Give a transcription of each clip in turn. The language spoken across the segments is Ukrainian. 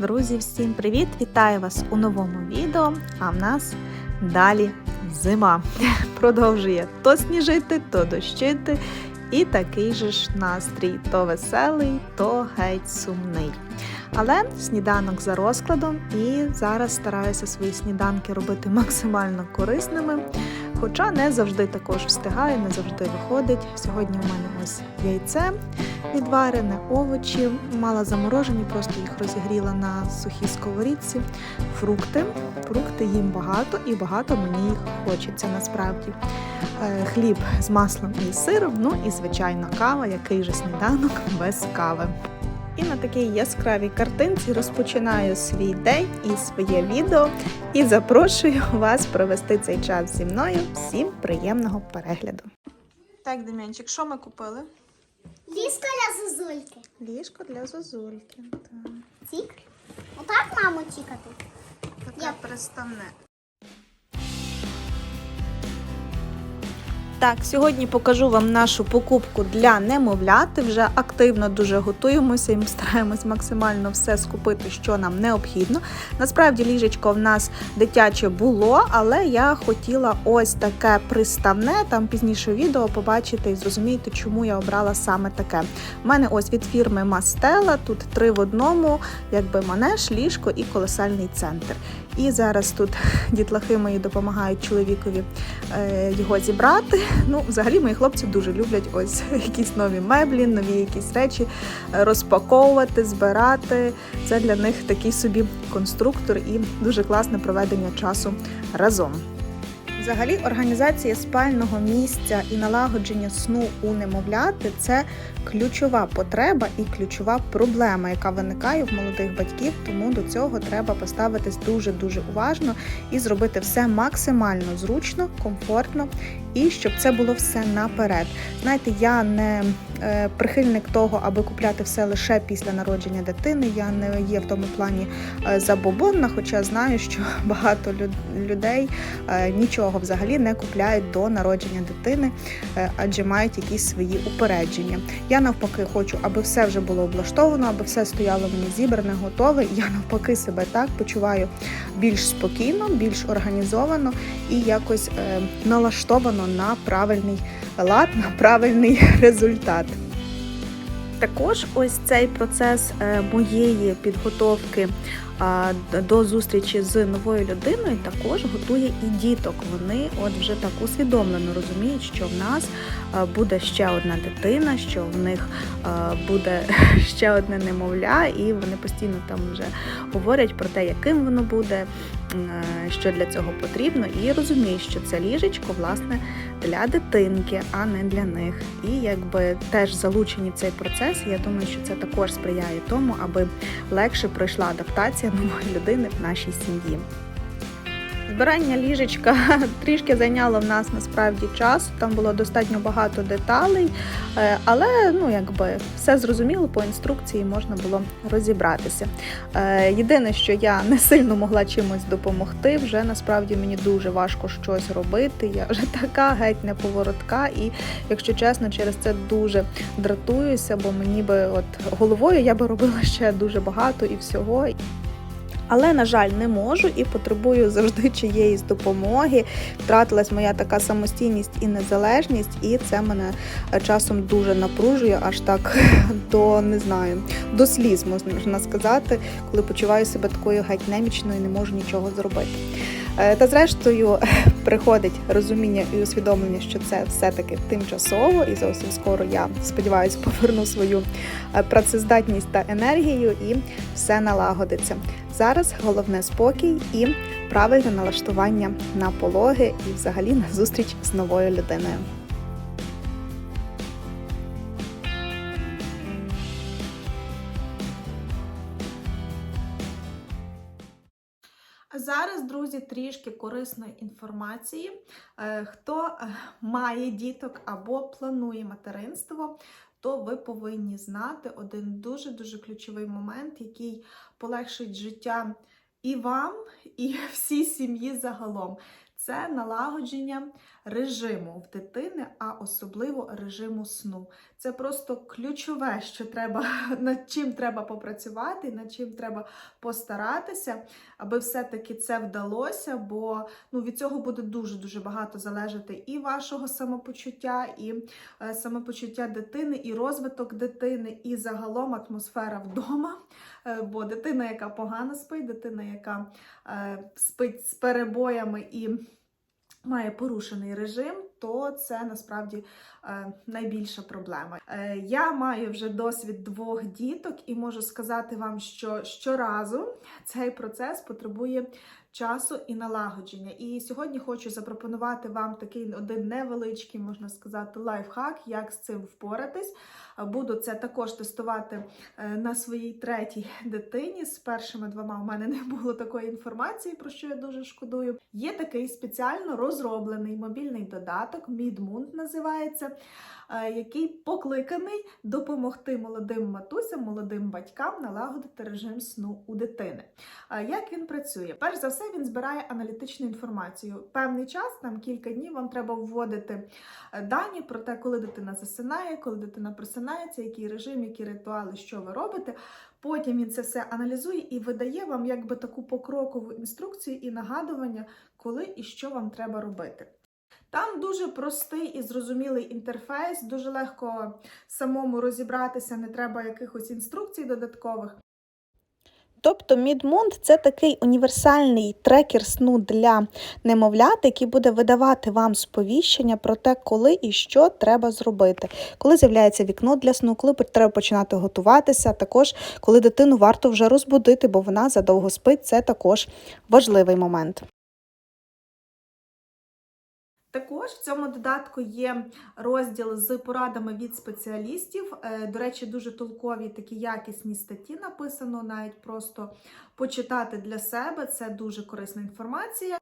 Друзі, всім привіт! Вітаю вас у новому відео. А в нас далі зима. Продовжує то сніжити, то дощити. І такий же ж настрій то веселий, то геть сумний. Але сніданок за розкладом, і зараз стараюся свої сніданки робити максимально корисними. Хоча не завжди також встигаю, не завжди виходить. Сьогодні у мене ось яйце відварене, овочі, мала заморожені, просто їх розігріла на сухій сковорідці. Фрукти. Фрукти їм багато і багато мені їх хочеться насправді. Е, Хліб з маслом і сиром, ну і звичайно кава, який же сніданок без кави. І на такій яскравій картинці розпочинаю свій день і своє відео і запрошую вас провести цей час зі мною. Всім приємного перегляду. Так, Дем'янчик, що ми купили? Ліска для зозульки. Ліжко для зозульки. Так. Тік. Отак маму тікати. Таке Я- Так, сьогодні покажу вам нашу покупку для немовляти. Вже активно дуже готуємося і ми стараємось максимально все скупити, що нам необхідно. Насправді ліжечко в нас дитяче було, але я хотіла ось таке приставне. Там пізніше відео побачите і зрозумієте, чому я обрала саме таке. У мене ось від фірми Мастела, тут три в одному, якби манеж, ліжко і колосальний центр. І зараз тут дітлахи мої допомагають чоловікові е, його зібрати. Ну, взагалі, мої хлопці дуже люблять ось якісь нові меблі, нові якісь речі е, розпаковувати, збирати. Це для них такий собі конструктор і дуже класне проведення часу разом. Взагалі, організація спального місця і налагодження сну у немовляти це ключова потреба і ключова проблема, яка виникає в молодих батьків. Тому до цього треба поставитись дуже дуже уважно і зробити все максимально зручно, комфортно і щоб це було все наперед. Знаєте, я не прихильник того, аби купляти все лише після народження дитини. Я не є в тому плані е, забобонна, хоча знаю, що багато людей е, нічого взагалі не купляють до народження дитини, е, адже мають якісь свої упередження. Я навпаки хочу, аби все вже було облаштовано, аби все стояло мені зібране, готове. Я навпаки себе так почуваю більш спокійно, більш організовано і якось е, налаштовано на правильний лад, на правильний результат. Також ось цей процес е, моєї підготовки до зустрічі з новою людиною також готує і діток. Вони от вже так усвідомлено розуміють, що в нас буде ще одна дитина, що в них буде ще одне немовля, і вони постійно там вже говорять про те, яким воно буде, е, що для цього потрібно, і розумію, що це ліжечко власне для дитинки, а не для них. І якби теж залучені в цей процес. Я думаю, що це також сприяє тому, аби легше пройшла адаптація нової людини в нашій сім'ї. Збирання ліжечка трішки зайняло в нас насправді час. Там було достатньо багато деталей, е, але ну якби все зрозуміло по інструкції можна було розібратися. Е, Єдине, що я не сильно могла чимось допомогти, вже насправді мені дуже важко щось робити. Я вже така геть неповоротка, і якщо чесно, через це дуже дратуюся, бо мені би от головою я би робила ще дуже багато і всього. Але, на жаль, не можу і потребую завжди чиєїсь допомоги. Втратилась моя така самостійність і незалежність, і це мене е, часом дуже напружує, аж так до не знаю, до сліз можна сказати, коли почуваю себе такою геть немічною не можу нічого зробити. Е, Та зрештою приходить розуміння і усвідомлення, що це все-таки тимчасово, і зовсім скоро я сподіваюся поверну свою е, працездатність та енергію, і все налагодиться. Зараз головне спокій і правильне налаштування на пологи і взагалі на зустріч з новою людиною. Зараз, друзі, трішки корисної інформації. Е, Хто е, має діток або планує материнство, то ви повинні знати один дуже-дуже ключовий момент, який полегшить життя і вам, і всій сім'ї загалом. Це налагодження режиму в дитини, а особливо режиму сну. Це просто ключове, що треба над чим треба попрацювати, над чим треба постаратися, аби все-таки це вдалося, бо ну, від цього буде дуже-дуже багато залежати і вашого самопочуття, і е, самопочуття дитини, і розвиток дитини, і загалом атмосфера вдома. Е, Бо дитина, яка погано спить, дитина, яка е, спить з перебоями і має порушений режим, то це насправді е, найбільша проблема. Е, я маю вже досвід двох діток і можу сказати вам, що щоразу цей процес потребує часу і налагодження. І сьогодні хочу запропонувати вам такий один невеличкий, можна сказати, лайфхак, як з цим впоратись. Буду це також тестувати е, на своїй третій дитині. З першими двома у мене не було такої інформації, про що я дуже шкодую. Є такий спеціально розроблений мобільний додаток, Midmund називається, е, який покликаний допомогти молодим матусям, молодим батькам налагодити режим сну у дитини. Як він працює? Перш за все, він збирає аналітичну інформацію. Певний час, там кілька днів, вам треба вводити е, дані про те, коли дитина засинає, коли дитина просинається, який режим, які ритуали, що ви робите. Потім він це все аналізує і видає вам якби таку покрокову інструкцію і нагадування, коли і що вам треба робити. Там дуже простий і зрозумілий інтерфейс, дуже легко самому розібратися, не треба якихось інструкцій додаткових. Тобто Мідмунд це такий універсальний трекер сну для немовлят, який буде видавати вам сповіщення про те, коли і що треба зробити, коли з'являється вікно для сну, коли треба починати готуватися. Також коли дитину варто вже розбудити, бо вона задовго спить. Це також важливий момент. Також в цьому додатку є розділ з порадами від спеціалістів. Е, До речі, дуже толкові такі якісні статті написано, навіть просто почитати для себе. Це дуже корисна інформація.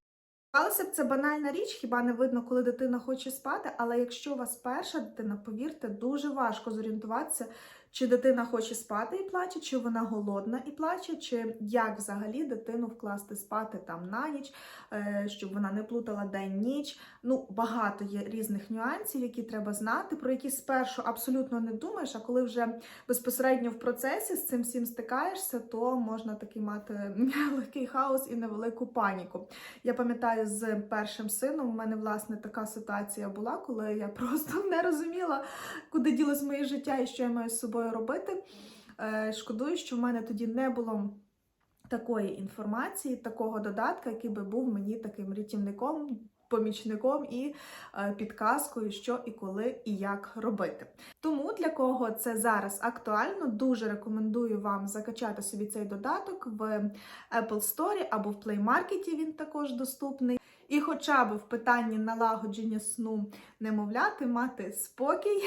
Здавалося б, це банальна річ, хіба не видно, коли дитина хоче спати, але якщо у вас перша дитина, повірте, дуже важко зорієнтуватися, чи дитина хоче спати і плаче, чи вона голодна і плаче, чи як взагалі дитину вкласти спати там на ніч, е, щоб вона не плутала день-ніч. Ну, багато є різних нюансів, які треба знати, про які спершу абсолютно не думаєш, а коли вже безпосередньо в процесі з цим всім стикаєшся, то можна таки мати легкий хаос і невелику паніку. Я пам'ятаю, з першим сином у мене власне така ситуація була, коли я просто не розуміла, куди ділось моє життя і що я маю з собою робити. Е, Шкодую, що в мене тоді не було такої інформації, такого додатка, який би був мені таким рятівником. Помічником і е, підказкою, що і коли і як робити. Тому для кого це зараз актуально, дуже рекомендую вам закачати собі цей додаток в Apple Store або в Play Market він також доступний. І хоча б в питанні налагодження сну немовляти, мати спокій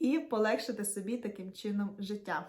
і полегшити собі таким чином життя.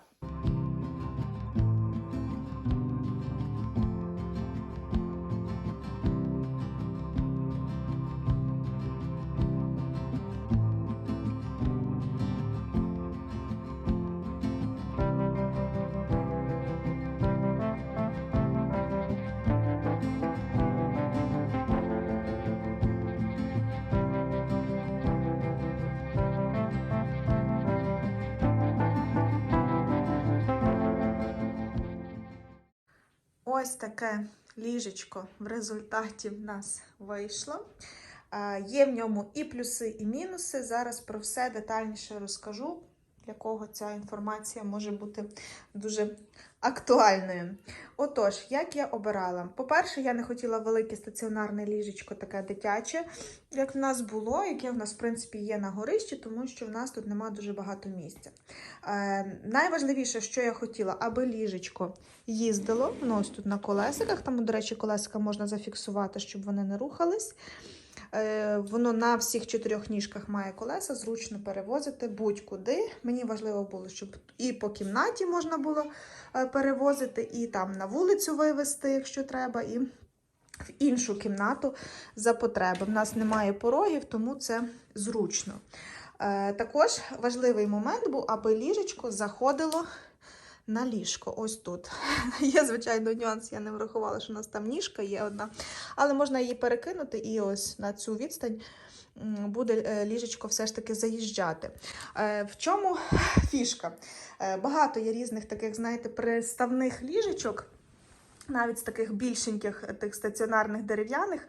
Ось таке ліжечко в результаті в нас вийшло. Є в ньому і плюси, і мінуси. Зараз про все детальніше розкажу, для кого ця інформація може бути дуже актуальною. Отож, як я обирала? По-перше, я не хотіла велике стаціонарне ліжечко, таке дитяче, як в нас було, яке в нас, в принципі, є на горищі, тому що в нас тут нема дуже багато місця. Е, найважливіше, що я хотіла, аби ліжечко їздило, воно ось тут на колесиках, там, до речі, колесика можна зафіксувати, щоб вони не рухались. Е, Воно на всіх чотирьох ніжках має колеса, зручно перевозити будь-куди. Мені важливо було, щоб і по кімнаті можна було е, перевозити, і там на вулицю вивезти, якщо треба, і в іншу кімнату за потреби. В нас немає порогів, тому це зручно. Е, Також важливий момент був, аби ліжечко заходило на ліжко. Ось тут. Є, звичайно, нюанс, я не врахувала, що у нас там ніжка є одна. Але можна її перекинути і ось на цю відстань буде е, ліжечко все ж таки заїжджати. Е, В чому фішка? Е, Багато є різних таких, знаєте, приставних ліжечок, навіть з таких більшеньких, тих стаціонарних дерев'яних,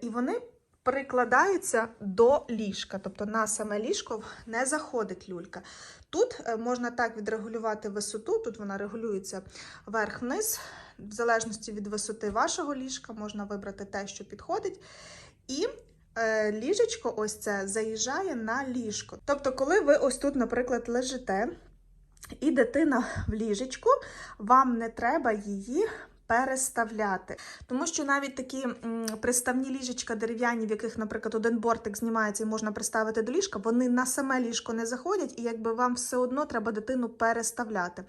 і вони прикладаються до ліжка, тобто на саме ліжко не заходить люлька. Тут е, можна так відрегулювати висоту, тут вона регулюється вверх-вниз, в залежності від висоти вашого ліжка, можна вибрати те, що підходить. І е, ліжечко ось це заїжджає на ліжко. Тобто, коли ви ось тут, наприклад, лежите, і дитина в ліжечку, вам не треба її переставляти. Тому що навіть такі приставні ліжечка дерев'яні, в яких, наприклад, один бортик знімається і можна приставити до ліжка, вони на саме ліжко не заходять, і якби вам все одно треба дитину переставляти.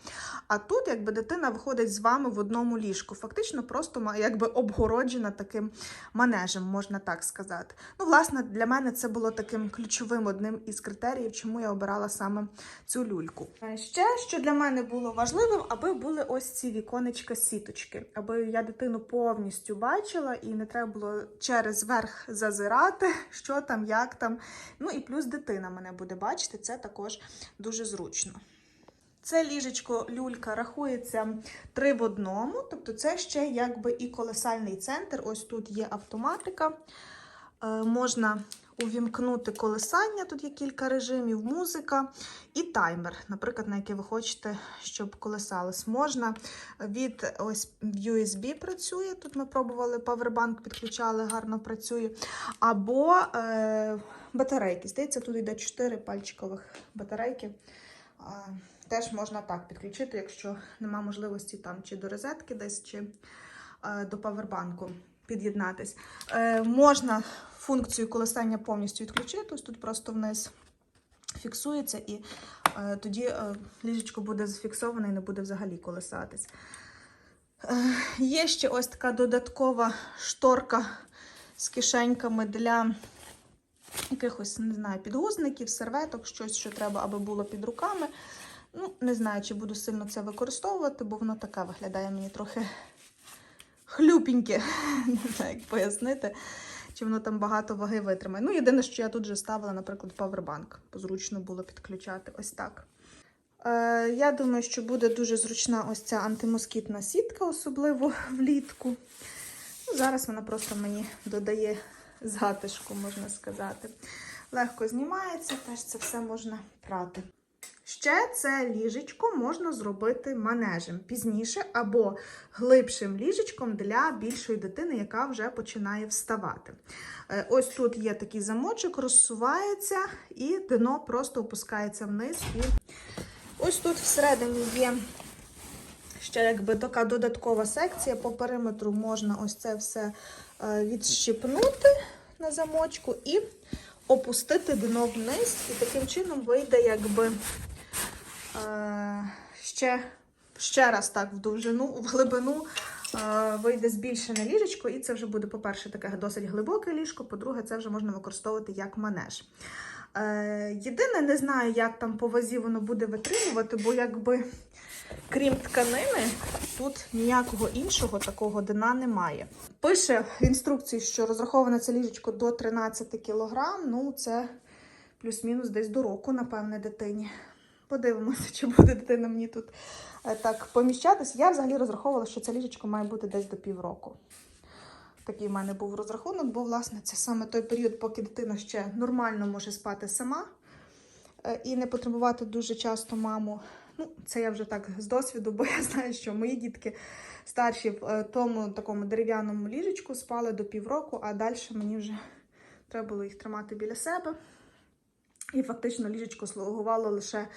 А тут, якби дитина виходить з вами в одному ліжку, фактично просто якби обгороджена таким манежем, можна так сказати. Ну, власне, для мене це було таким ключовим одним із критеріїв, чому я обирала саме цю люльку. Е, Ще що для мене було важливим, аби були ось ці віконечка сіточки, аби я дитину повністю бачила і не треба було через верх зазирати, що там, як там. Ну і плюс дитина мене буде бачити, це також дуже зручно. Це ліжечко люлька рахується три в одному, тобто це ще якби і колесальний центр. Ось тут є автоматика. Е, можна увімкнути колесання, тут є кілька режимів, музика і таймер, наприклад, на який ви хочете, щоб колесалось. Можна від ось USB працює. Тут ми пробували павербанк, підключали, гарно працює. Або е, батарейки. Здається, тут йде 4 пальчикових батарейки. Теж можна так підключити, якщо нема можливості там чи до розетки десь, чи е, до павербанку під'єднатись. Е, можна функцію колесання повністю відключити. Ось тут просто вниз фіксується, і е, тоді е, ліжечко буде зафіксоване і не буде взагалі колесатись. Е, є ще ось така додаткова шторка з кишеньками для якихось, не знаю, підгузників, серветок, щось, що треба, аби було під руками. Ну, не знаю, чи буду сильно це використовувати, бо воно таке виглядає мені трохи хлюпіньке. Не знаю, як пояснити, чи воно там багато ваги витримає. Ну, єдине, що я тут вже ставила, наприклад, павербанк. Зручно було підключати ось так. Е, я думаю, що буде дуже зручна ось ця антимоскітна сітка, особливо влітку. Ну, зараз вона просто мені додає затишку, можна сказати. Легко знімається, теж це все можна прати. Ще це ліжечко можна зробити манежем пізніше або глибшим ліжечком для більшої дитини, яка вже починає вставати. Е, Ось тут є такий замочок, розсувається, і дно просто опускається вниз. І ось тут всередині є ще якби така додаткова секція. По периметру можна ось це все е, відщипнути на замочку і опустити дно вниз. І таким чином вийде якби ще, ще раз так в довжину, в глибину е, вийде збільшене ліжечко, і це вже буде, по-перше, таке досить глибоке ліжко, по-друге, це вже можна використовувати як манеж. Е, єдине, не знаю, як там по вазі воно буде витримувати, бо якби крім тканини, тут ніякого іншого такого дна немає. Пише в інструкції, що розраховане це ліжечко до 13 кг, ну це плюс-мінус десь до року, напевне, дитині. Подивимося, чи буде дитина мені тут е, так поміщатись. Я взагалі розраховувала, що це ліжечко має бути десь до півроку. Такий в мене був розрахунок, бо, власне, це саме той період, поки дитина ще нормально може спати сама е, і не потребувати дуже часто маму. Ну, це я вже так з досвіду, бо я знаю, що мої дітки старші в е, тому такому дерев'яному ліжечку спали до півроку, а далі мені вже треба було їх тримати біля себе. І фактично ліжечко слугувало лише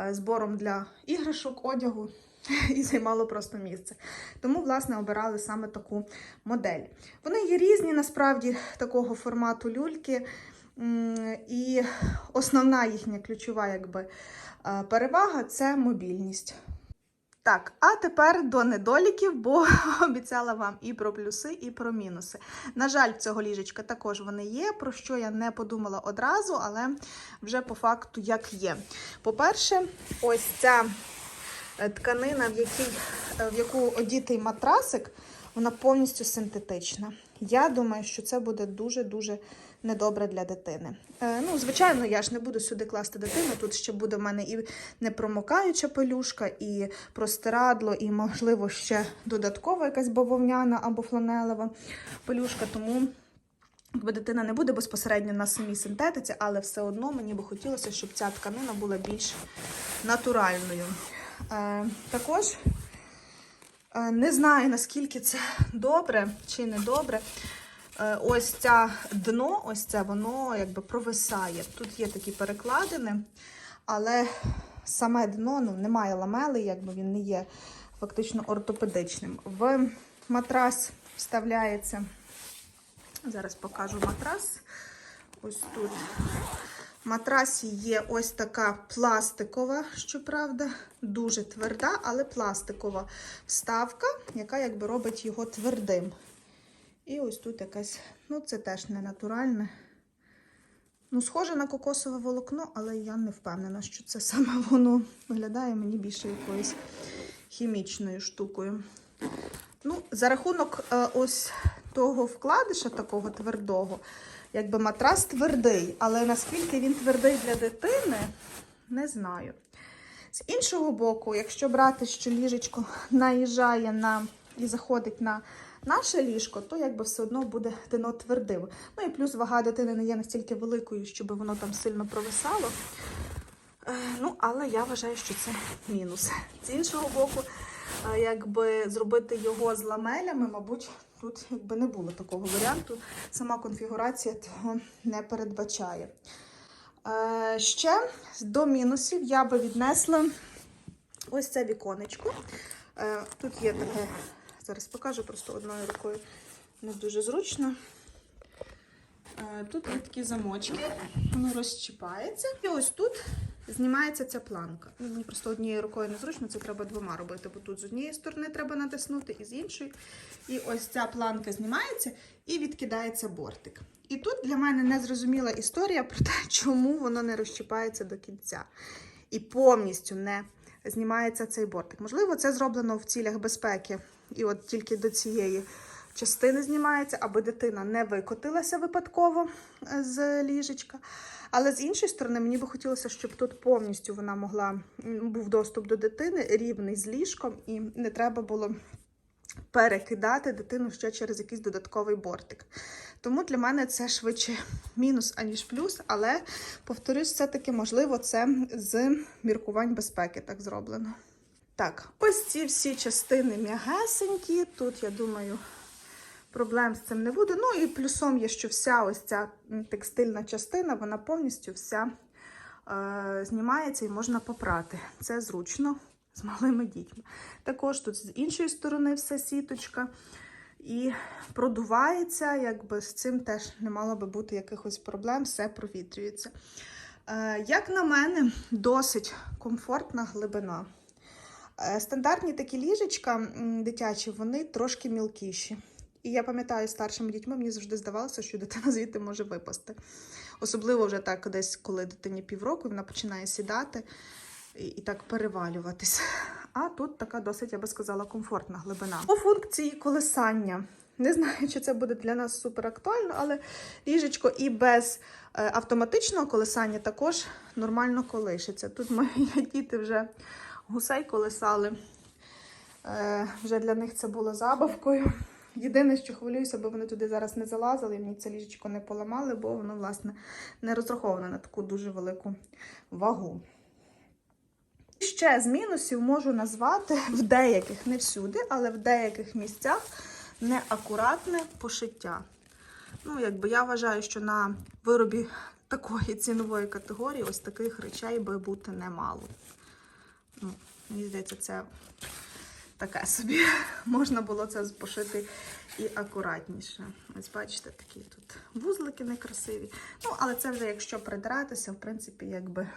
е, збором для іграшок, одягу і займало просто місце. Тому, власне, обирали саме таку модель. Вони є різні, насправді, такого формату люльки. І основна їхня ключова якби, е, перевага це мобільність. Так, а тепер до недоліків, бо обіцяла вам і про плюси, і про мінуси. На жаль, цього ліжечка також вони є, про що я не подумала одразу, але вже по факту як є. По-перше, ось ця е, тканина, в, якій, е, в яку одітий матрасик, вона повністю синтетична. Я думаю, що це буде дуже-дуже недобре для дитини. Е, ну, звичайно, я ж не буду сюди класти дитину. Тут ще буде в мене і непромокаюча пелюшка, і простирадло, і, можливо, ще додаткова якась бавовняна або фланелева пелюшка. Тому якби дитина не буде безпосередньо на самій синтетиці, але все одно мені би хотілося, щоб ця тканина була більш натуральною. Е, також е, не знаю, наскільки це добре чи не добре. Е, ось ця дно, ось це воно якби провисає. Тут є такі перекладини, але саме дно ну, немає ламели, якби він не є фактично ортопедичним. В матрас вставляється. Зараз покажу матрас. Ось тут. В матрасі є ось така пластикова, щоправда, дуже тверда, але пластикова вставка, яка якби робить його твердим. І ось тут якась, ну це теж не натуральне. Ну, схоже на кокосове волокно, але я не впевнена, що це саме воно виглядає мені більше якоюсь хімічною штукою. Ну, за рахунок е, ось того вкладиша, такого твердого, якби матрас твердий, але наскільки він твердий для дитини, не знаю. З іншого боку, якщо брати, що ліжечко наїжджає на і заходить на наше ліжко, то якби все одно буде дно твердим. Ну і плюс вага дитини не є настільки великою, щоб воно там сильно провисало. Е, Ну, але я вважаю, що це мінус. З іншого боку, е, якби зробити його з ламелями, мабуть, тут якби не було такого варіанту. Сама конфігурація того не передбачає. Е, Ще до мінусів я би віднесла ось це віконечко. Тут є таке, зараз покажу просто одною рукою, не дуже зручно. Е, Тут є такі замочки, воно розчіпається. І ось тут знімається ця планка. Ну, Мені просто однією рукою незручно, це треба двома робити, бо тут з однієї сторони треба натиснути, і з іншої. І ось ця планка знімається і відкидається бортик. І тут для мене незрозуміла історія про те, чому воно не розчіпається до кінця. І повністю не знімається цей бортик. Можливо, це зроблено в цілях безпеки. І от тільки до цієї частини знімається, аби дитина не викотилася випадково е, з ліжечка. Але з іншої сторони, мені би хотілося, щоб тут повністю вона могла був доступ до дитини рівний з ліжком, і не треба було перекидати дитину ще через якийсь додатковий бортик. Тому для мене це швидше мінус, аніж плюс, але повторюсь, все-таки, можливо, це з міркувань безпеки так зроблено. Так, ось ці всі частини м'ягесенькі. Тут, я думаю, проблем з цим не буде. Ну і плюсом є, що вся ось ця текстильна частина, вона повністю вся е, знімається і можна попрати. Це зручно з малими дітьми. Також тут з іншої сторони все сіточка. І продувається, якби з цим теж не мало би бути якихось проблем, все провітрюється. Е, як на мене, досить комфортна глибина. Е, Стандартні такі ліжечка дитячі, вони трошки мілкіші. І я пам'ятаю, старшими дітьми мені завжди здавалося, що дитина звідти може випасти. Особливо вже так, десь, коли дитині півроку, вона починає сідати і, і так перевалюватись. А тут така досить, я би сказала, комфортна глибина. По функції колесання. Не знаю, чи це буде для нас супер актуально, але ліжечко і без е, автоматичного колесання також нормально колишиться. Тут мої діти вже гусей колесали. Е, вже для них це було забавкою. Єдине, що хвилююся, бо вони туди зараз не залазили, і мені це ліжечко не поламали, бо воно, власне, не розраховане на таку дуже велику вагу. Ще з мінусів можу назвати в деяких, не всюди, але в деяких місцях неакуратне пошиття. Ну, якби я вважаю, що на виробі такої цінової категорії ось таких речей би бути немало. Мені здається, це таке собі. Можна було це пошити і акуратніше. Ось бачите, такі тут вузлики некрасиві. Ну, але це вже якщо придиратися, в принципі, якби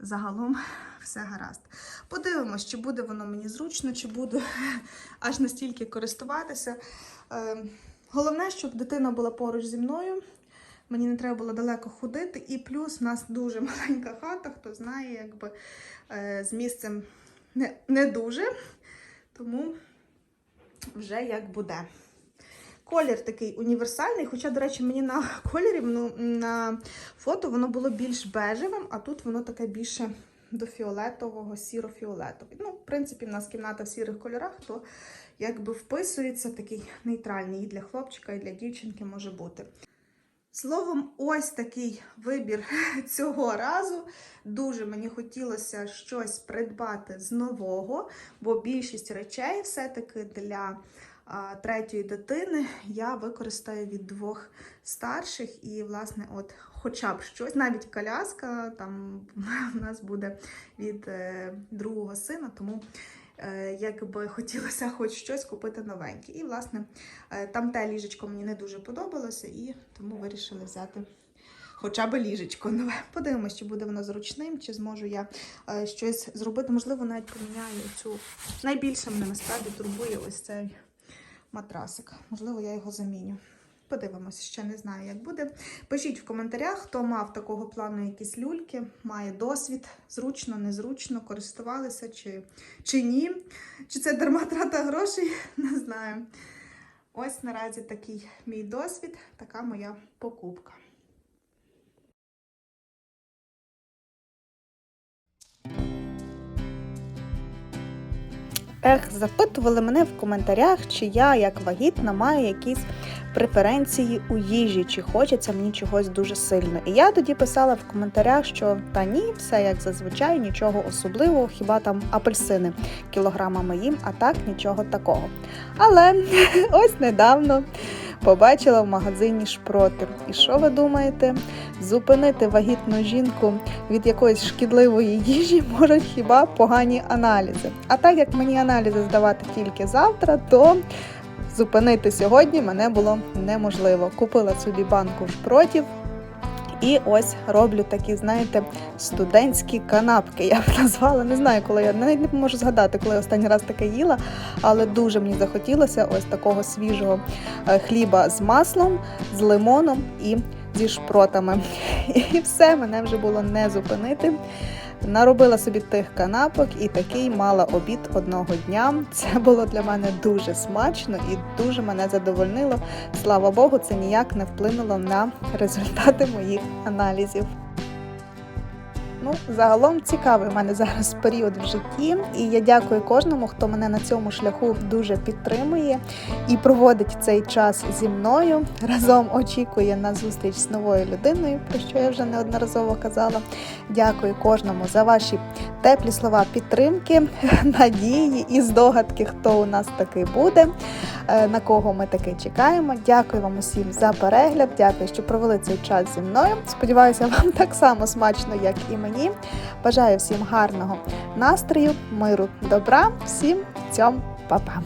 загалом все гаразд. Подивимось, чи буде воно мені зручно, чи буду аж настільки користуватися. Е, Головне, щоб дитина була поруч зі мною. Мені не треба було далеко ходити. І плюс в нас дуже маленька хата, хто знає, якби е, з місцем не, не дуже, тому вже як буде. Колір такий універсальний, хоча, до речі, мені на кольорі ну, на фото воно було більш бежевим, а тут воно таке більше до фіолетового, сіро-фіолетовий. Ну, в принципі, в нас кімната в сірих кольорах, то якби вписується такий нейтральний і для хлопчика, і для дівчинки може бути. Словом, ось такий вибір цього разу. Дуже мені хотілося щось придбати з нового, бо більшість речей все-таки для а, третьої дитини я використаю від двох старших. І, власне, от хоча б щось, навіть коляска там в нас буде від е, другого сина, тому якби хотілося хоч щось купити новеньке. І, власне, е, там те ліжечко мені не дуже подобалося, і тому вирішили взяти. Хоча б ліжечко нове. Подивимось, чи буде воно зручним, чи зможу я е, щось зробити. Можливо, навіть поміняю цю. Найбільше мене насправді турбує ось цей матрасик. Можливо, я його заміню. Подивимося, ще не знаю, як буде. Пишіть в коментарях, хто мав такого плану якісь люльки, має досвід, зручно, незручно, користувалися чи, чи ні. Чи це дарма трата грошей, не знаю. Ось наразі такий мій досвід, така моя покупка. Ех, запитували мене в коментарях, чи я, як вагітна, маю якісь преференції у їжі, чи хочеться мені чогось дуже сильно. І я тоді писала в коментарях, що та ні, все як зазвичай, нічого особливого, хіба там апельсини кілограмами їм, а так нічого такого. Але ось недавно побачила в магазині шпроти. І що ви думаєте? Зупинити вагітну жінку від якоїсь шкідливої їжі можуть хіба погані аналізи. А так як мені аналізи здавати тільки завтра, то зупинити сьогодні мене було неможливо. Купила собі банку шпротів. І ось роблю такі, знаєте, студентські канапки. Я б назвала. Не знаю, коли я навіть не можу згадати, коли я останній раз таке їла, але дуже мені захотілося ось такого свіжого е, хліба з маслом, з лимоном і зі шпротами. І все, мене вже було не зупинити. Наробила собі тих канапок і такий мала обід одного дня. Це було для мене дуже смачно і дуже мене задовольнило. Слава Богу, це ніяк не вплинуло на результати моїх аналізів. Ну, загалом цікавий в мене зараз період в житті, і я дякую кожному, хто мене на цьому шляху дуже підтримує і проводить цей час зі мною. Разом очікує на зустріч з новою людиною, про що я вже неодноразово казала. Дякую кожному за ваші теплі слова підтримки, надії і здогадки, хто у нас таки буде, е, на кого ми таки чекаємо. Дякую вам усім за перегляд. Дякую, що провели цей час зі мною. Сподіваюся, вам так само смачно, як і мені. Бажаю всім гарного настрою, миру, добра, всім цьом, па-па!